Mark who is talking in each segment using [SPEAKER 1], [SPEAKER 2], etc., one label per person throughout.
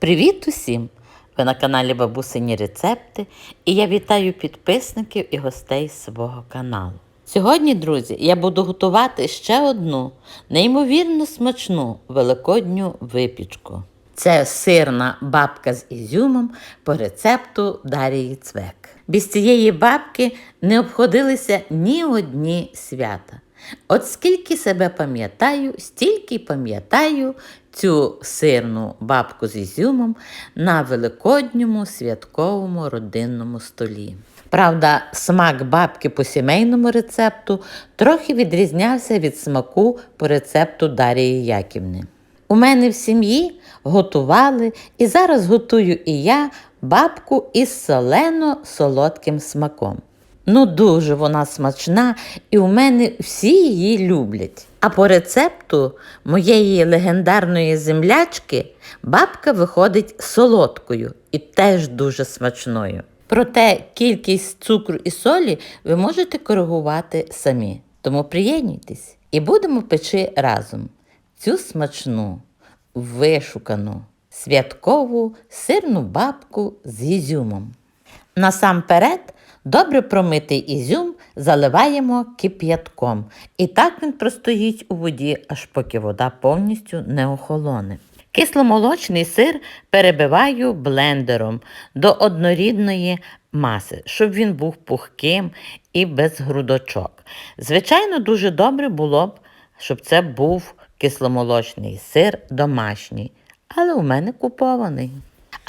[SPEAKER 1] Привіт усім! Ви на каналі Бабусині Рецепти і я вітаю підписників і гостей свого каналу. Сьогодні, друзі, я буду готувати ще одну неймовірно смачну великодню випічку. Це сирна бабка з ізюмом по рецепту Дарії Цвек. Без цієї бабки не обходилися ні одні свята. От скільки себе пам'ятаю, стільки пам'ятаю цю сирну бабку з ізюмом на великодньому святковому родинному столі. Правда, смак бабки по сімейному рецепту трохи відрізнявся від смаку по рецепту Дарії Яківни. У мене в сім'ї готували і зараз готую і я бабку із солено-солодким смаком. Ну, дуже вона смачна, і у мене всі її люблять. А по рецепту моєї легендарної землячки бабка виходить солодкою і теж дуже смачною. Проте кількість цукру і солі ви можете коригувати самі. Тому приєднуйтесь і будемо печи разом цю смачну, вишукану, святкову сирну бабку з ізюмом. Насамперед, добре промитий ізюм заливаємо кип'ятком. І так він простоїть у воді, аж поки вода повністю не охолоне. Кисломолочний сир перебиваю блендером до однорідної маси, щоб він був пухким і без грудочок. Звичайно, дуже добре було б, щоб це був кисломолочний сир домашній, але у мене купований.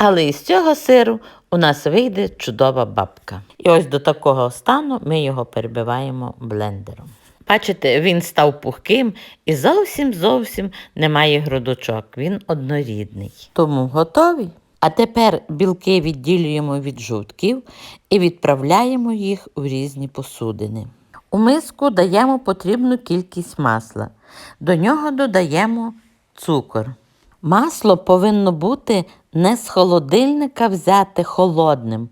[SPEAKER 1] Але із цього сиру у нас вийде чудова бабка. І ось до такого стану ми його перебиваємо блендером. Бачите, він став пухким і зовсім зовсім немає грудочок. Він однорідний. Тому готовий. А тепер білки відділюємо від жовтків і відправляємо їх у різні посудини. У миску даємо потрібну кількість масла. До нього додаємо цукор. Масло повинно бути не з холодильника взяти холодним,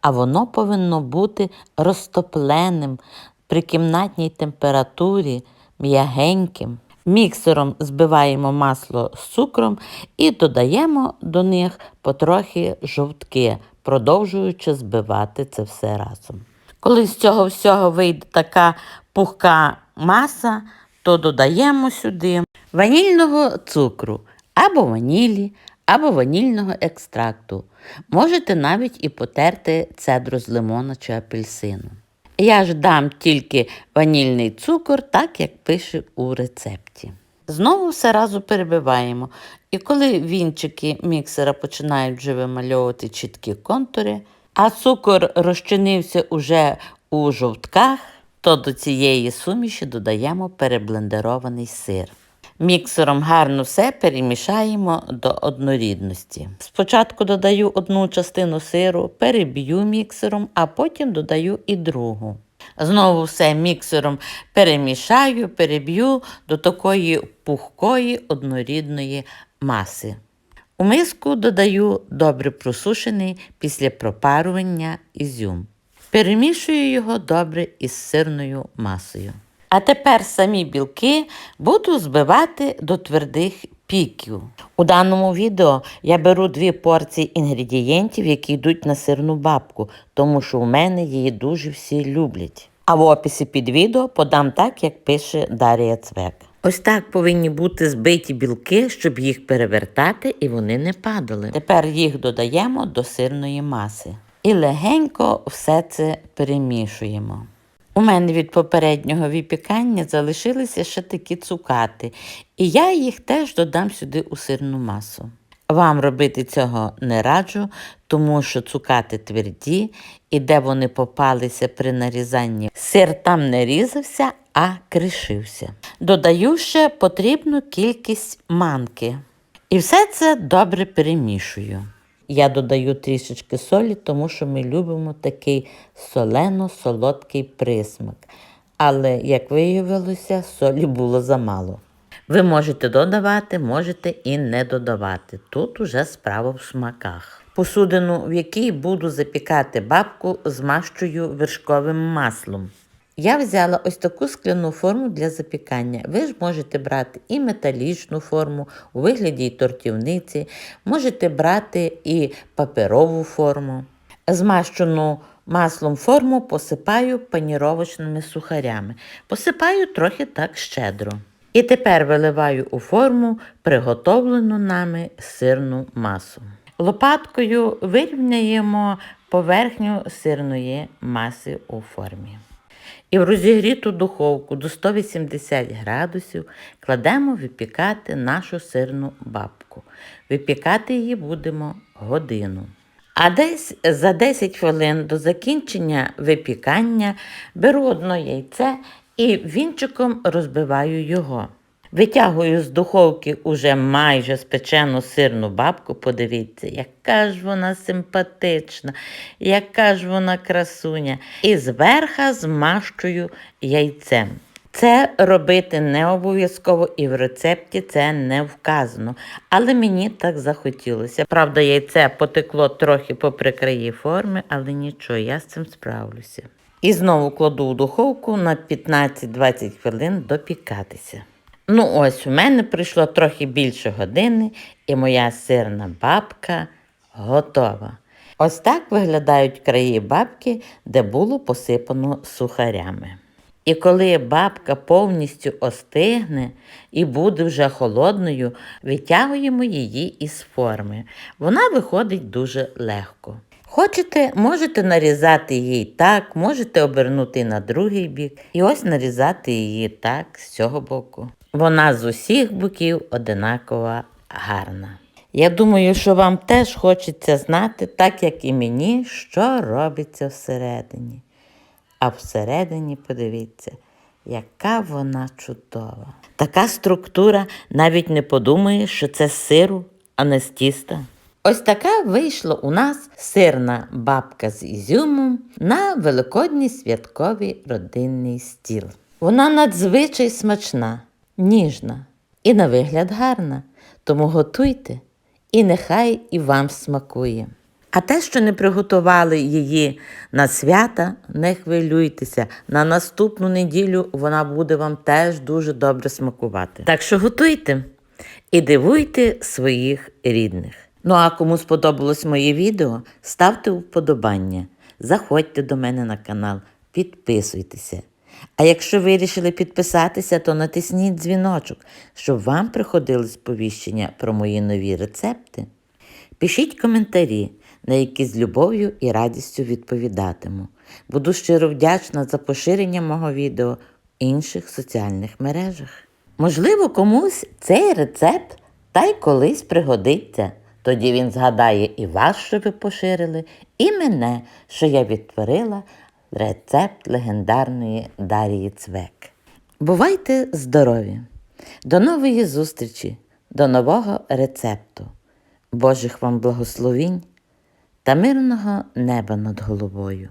[SPEAKER 1] а воно повинно бути розтопленим при кімнатній температурі, м'ягеньким. Міксером збиваємо масло з цукром і додаємо до них потрохи жовтки, продовжуючи збивати це все разом. Коли з цього всього вийде така пухка маса, то додаємо сюди ванільного цукру або ванілі, або ванільного екстракту. Можете навіть і потерти цедру з лимона чи апельсину. Я ж дам тільки ванільний цукор, так як пише у рецепті. Знову все разу перебиваємо. І коли вінчики міксера починають вже вимальовувати чіткі контури, а цукор розчинився уже у жовтках, то до цієї суміші додаємо переблендерований сир. Міксером гарно все перемішаємо до однорідності. Спочатку додаю одну частину сиру, переб'ю міксером, а потім додаю і другу. Знову все міксером перемішаю, переб'ю до такої пухкої однорідної маси. У миску додаю добре просушений після пропарування ізюм. Перемішую його добре із сирною масою. А тепер самі білки буду збивати до твердих піків. У даному відео я беру дві порції інгредієнтів, які йдуть на сирну бабку, тому що у мене її дуже всі люблять. А в описі під відео подам так, як пише Дарія Цвек. Ось так повинні бути збиті білки, щоб їх перевертати і вони не падали. Тепер їх додаємо до сирної маси. І легенько все це перемішуємо. У мене від попереднього випікання залишилися ще такі цукати, і я їх теж додам сюди у сирну масу. Вам робити цього не раджу, тому що цукати тверді, і де вони попалися при нарізанні, сир там не різався, а кришився. Додаю ще потрібну кількість манки. І все це добре перемішую. Я додаю трішечки солі, тому що ми любимо такий солено-солодкий присмак. Але, як виявилося, солі було замало. Ви можете додавати, можете і не додавати. Тут уже справа в смаках. Посудину, в якій буду запікати бабку, змащую вершковим маслом. Я взяла ось таку скляну форму для запікання. Ви ж можете брати і металічну форму у вигляді тортівниці, можете брати і паперову форму. Змащену маслом форму посипаю паніровочними сухарями. Посипаю трохи так щедро. І тепер виливаю у форму приготовлену нами сирну масу. Лопаткою вирівняємо поверхню сирної маси у формі. І в розігріту духовку до 180 градусів кладемо випікати нашу сирну бабку. Випікати її будемо годину. А десь за 10 хвилин до закінчення випікання беру одно яйце і вінчиком розбиваю його. Витягую з духовки уже майже спечену сирну бабку. Подивіться, яка ж вона симпатична, яка ж вона красуня. І зверха змащую яйцем. Це робити не обов'язково і в рецепті це не вказано. Але мені так захотілося. Правда, яйце потекло трохи попри краї форми, але нічого, я з цим справлюся. І знову кладу в духовку на 15-20 хвилин допікатися. Ну ось у мене пройшло трохи більше години, і моя сирна бабка готова. Ось так виглядають краї бабки, де було посипано сухарями. І коли бабка повністю остигне і буде вже холодною, витягуємо її із форми. Вона виходить дуже легко. Хочете, можете нарізати її так, можете обернути на другий бік і ось нарізати її так з цього боку. Вона з усіх боків одинаково гарна. Я думаю, що вам теж хочеться знати, так як і мені, що робиться всередині. А всередині подивіться, яка вона чудова. Така структура навіть не подумає, що це з сиру, а не з тіста. Ось така вийшла у нас сирна бабка з ізюмом на великодній святковий родинний стіл. Вона надзвичай смачна, ніжна і на вигляд гарна, тому готуйте і нехай і вам смакує. А те, що не приготували її на свята, не хвилюйтеся. На наступну неділю вона буде вам теж дуже добре смакувати. Так що готуйте і дивуйте своїх рідних. Ну а кому сподобалось моє відео, ставте вподобання, заходьте до мене на канал, підписуйтеся. А якщо вирішили підписатися, то натисніть дзвіночок, щоб вам приходили сповіщення про мої нові рецепти. Пишіть коментарі, на які з любов'ю і радістю відповідатиму. Буду щиро вдячна за поширення мого відео в інших соціальних мережах. Можливо, комусь цей рецепт та й колись пригодиться. Тоді він згадає і вас, що ви поширили, і мене, що я відтворила рецепт легендарної Дарії Цвек. Бувайте здорові! До нової зустрічі, до нового рецепту. Божих вам благословінь та мирного неба над головою.